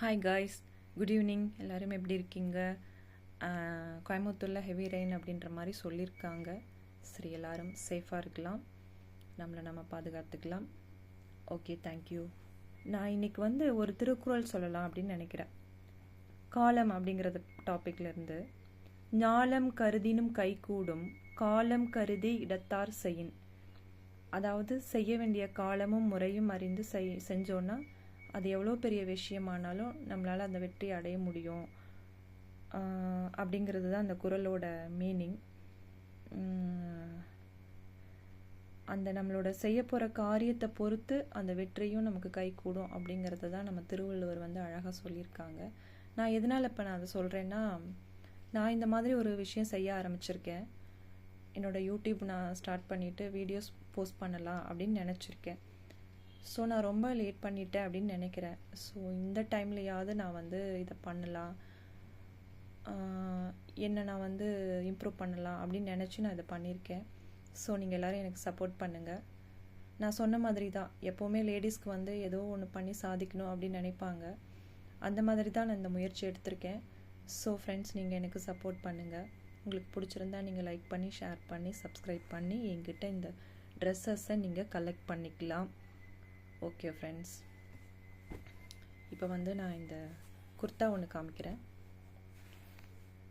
Hi guys good evening எல்லோரும் எப்படி இருக்கீங்க? கோயம்புத்தூரில் ஹெவி ரெயின் அப்படின்ற மாதிரி சொல்லியிருக்காங்க. சரி எல்லோரும் சேஃபாக இருக்கலாம். நம்மளை நம்ம பாதுகாத்துக்கலாம். ஓகே தேங்க்யூ நான் இன்னைக்கு வந்து ஒரு திருக்குறள் சொல்லலாம் அப்படின்னு நினைக்கிறேன். காலம் அப்படிங்கிறது டாப்பிக்லேருந்து ஞாலம் கருதினும் கைகூடும் காலம் கருதி இடத்தார் செய்யின் அதாவது செய்ய வேண்டிய காலமும் முறையும் அறிந்து செய் செஞ்சோன்னா அது எவ்வளோ பெரிய விஷயமானாலும் நம்மளால் அந்த வெற்றி அடைய முடியும். அப்படிங்கிறது தான் அந்த குறளோட மீனிங் அந்த நம்மளோட செய்ய போகிற காரியத்தை பொறுத்து அந்த வெற்றியும் நமக்கு கை கூடும் அப்படிங்கிறத தான் நம்ம திருவள்ளுவர் வந்து அழகாக சொல்லியிருக்காங்க. நான் எதனால் இப்போ நான் அதை சொல்கிறேன்னா நான் இந்த மாதிரி ஒரு விஷயம் செய்ய ஆரம்பிச்சிருக்கேன். என்னோட யூடியூப் நான் ஸ்டார்ட் பண்ணிவிட்டு வீடியோஸ் போஸ்ட் பண்ணலாம் அப்படின்னு நினச்சிருக்கேன். ஸோ நான் ரொம்ப லேட் பண்ணிட்டேன் அப்படின்னு நினைக்கிறேன். ஸோ இந்த டைம்லையாவது நான் வந்து இதை பண்ணலாம். என்னை நான் வந்து இம்ப்ரூவ் பண்ணலாம் அப்படின்னு நினச்சி நான் இதை பண்ணியிருக்கேன். ஸோ நீங்கள் எல்லோரும் எனக்கு சப்போர்ட் பண்ணுங்கள் நான் சொன்ன மாதிரி தான். எப்போவுமே லேடிஸ்க்கு வந்து ஏதோ ஒன்று பண்ணி சாதிக்கணும் அப்படின்னு நினைப்பாங்க. அந்த மாதிரி தான் நான் இந்த முயற்சி எடுத்திருக்கேன். ஸோ ஃப்ரெண்ட்ஸ் நீங்கள் எனக்கு சப்போர்ட் பண்ணுங்கள் உங்களுக்கு பிடிச்சிருந்தா நீங்கள் லைக் பண்ணி ஷேர் பண்ணி சப்ஸ்கிரைப் பண்ணி என்கிட்ட இந்த ட்ரெஸ்ஸஸை நீங்கள் கலெக்ட் பண்ணிக்கலாம். ஓகே ஃப்ரெண்ட்ஸ் இப்போ வந்து நான் இந்த குர்தா ஒன்று காமிக்கிறேன்.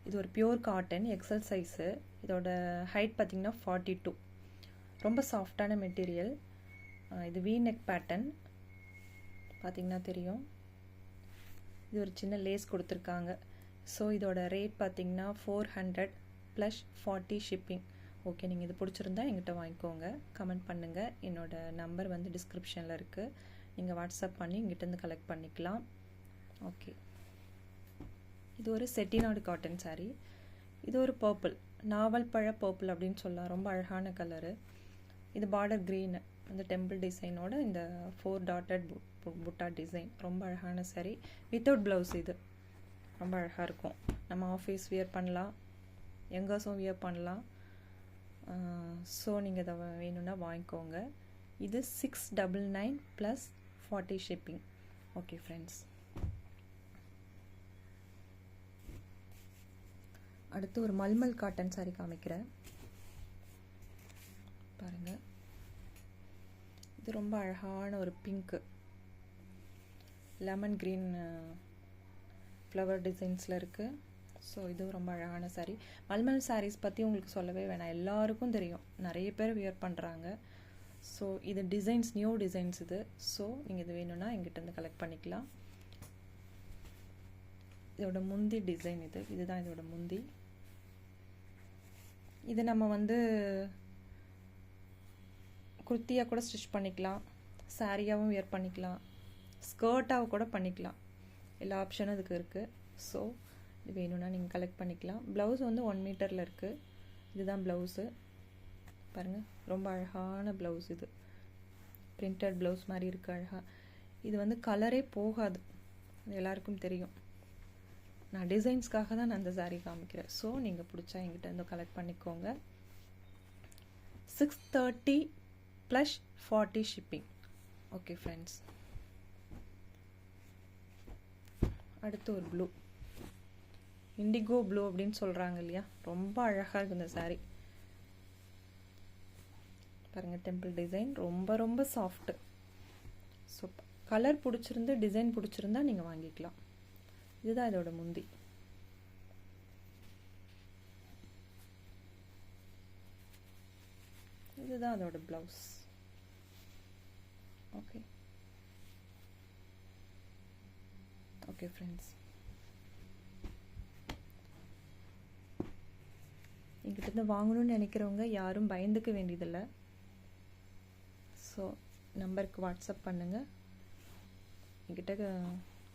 இது ஒரு பியூர் காட்டன் எக்ஸல் சைஸு இதோட ஹைட் பார்த்திங்கன்னா ஃபார்ட்டி டூ ரொம்ப சாஃப்டான மெட்டீரியல் இது வி நெக் பேட்டர்ன் பார்த்திங்கன்னா தெரியும். இது ஒரு சின்ன லேஸ் கொடுத்துருக்காங்க. ஸோ இதோட ரேட் பார்த்திங்கன்னா four hundred plus forty shipping okay நீங்கள் இது பிடிச்சிருந்தா எங்கிட்ட வாங்கிக்கோங்க. கமெண்ட் பண்ணுங்கள் என்னோட நம்பர் வந்து டிஸ்கிரிப்ஷனில் இருக்குது நீங்கள் வாட்ஸ்அப் பண்ணி இங்கிட்டேருந்து கலெக்ட் பண்ணிக்கலாம். ஓகே. இது ஒரு செட்டிநாடு காட்டன் saree. இது ஒரு பர்பிள். நாவல் பழ பர்பிள் அப்படின்னு சொல்லலாம். ரொம்ப அழகான கலரு இது பார்டர் க்ரீன் அந்த டெம்பிள் டிசைனோட இந்த ஃபோர் டாட்டட் புட்டா டிசைன் ரொம்ப அழகான saree. வித்தவுட் ப்ளவுஸ் இது. ரொம்ப அழகாக இருக்கும். நம்ம ஆஃபீஸ் வியர் பண்ணலாம். எங்கேஸும் வியர் பண்ணலாம். ஸோ நீங்கள் இதை வேணும்னா வாங்கிக்கோங்க. இது six double nine plus forty shipping okay friends அடுத்து ஒரு மல்மல் காட்டன் சாரி காமிக்கிறேன். பாருங்க. இது ரொம்ப அழகான ஒரு பிங்க்கு லெமன் க்ரீன் ஃப்ளவர் டிசைன்ஸில் இருக்குது ஸோ இதுவும் ரொம்ப அழகான சாரீ மல்மல் சாரீஸ் பற்றி உங்களுக்கு சொல்லவே வேணாம். எல்லாருக்கும் தெரியும். நிறைய பேர் வியர் பண்ணுறாங்க ஸோ இது டிசைன்ஸ் நியூ டிசைன்ஸ் இது. ஸோ நீங்கள் இது வேணும்னா எங்கிட்டேருந்து கலெக்ட் பண்ணிக்கலாம். இதோட முந்தி டிசைன் இது. இதுதான் இதோட முந்தி. இது நம்ம வந்து குர்த்தியாக கூட ஸ்டிச் பண்ணிக்கலாம். சாரியாகவும் வியர் பண்ணிக்கலாம். ஸ்கர்ட்டாக கூட பண்ணிக்கலாம். எல்லா ஆப்ஷனும் இதுக்கு இருக்குது ஸோ இது வேணும்னா நீங்கள் கலெக்ட் பண்ணிக்கலாம். ப்ளவுஸ் வந்து ஒன் மீட்டரில் இருக்குது இதுதான் ப்ளவுஸு பாருங்கள் ரொம்ப அழகான ப்ளவுஸ் இது. பிரிண்டட் ப்ளவுஸ் மாதிரி இருக்குது அழகாக இது வந்து கலரே போகாது. அது எல்லாருக்கும் தெரியும். நான் டிசைன்ஸ்க்காக தான் நான் அந்த சாரீ காமிக்கிறேன். ஸோ நீங்கள் பிடிச்சா என்கிட்ட இருந்து கலெக்ட் பண்ணிக்கோங்க. Six thirty plus forty shipping okay friends அடுத்து ஒரு ப்ளூ இண்டிகோ ப்ளூ அப்படின்னு சொல்கிறாங்க இல்லையா? ரொம்ப அழகாக இருக்குது இந்த saree. பாருங்கள் டெம்பிள் டிசைன் ரொம்ப ரொம்ப சாஃப்ட்டு ஸோ கலர் பிடிச்சிருந்து டிசைன் பிடிச்சிருந்தா நீங்கள் வாங்கிக்கலாம். இதுதான் இதோட முந்தி. இதுதான் அதோட ப்ளவுஸ் ஓகே ஓகே ஃப்ரெண்ட்ஸ் என்கிட்ட வாங்கணும்னு நினைக்கிறவங்க யாரும் பயந்துக்க வேண்டியதில்லை. ஸோ நம்பருக்கு வாட்ஸ்அப் பண்ணுங்கள் என்கிட்ட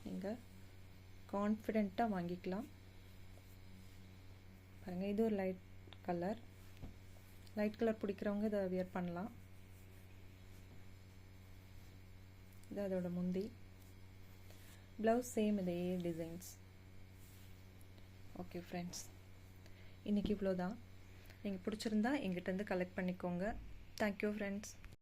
நீங்கள் கான்ஃபிடெண்ட்டாக வாங்கிக்கலாம். பாருங்கள் இது ஒரு லைட் கலர் லைட் கலர் பிடிக்கிறவங்க இதை வியர் பண்ணலாம். இது அதோட முந்தி. ப்ளவுஸ் சேம் இதே டிசைன்ஸ் ஓகே ஃப்ரெண்ட்ஸ் இன்றைக்கி இவ்வளோ தான் நீங்கள் பிடிச்சிருந்தா எங்கிட்டேருந்து கலெக்ட் பண்ணிக்கோங்க. Thank you friends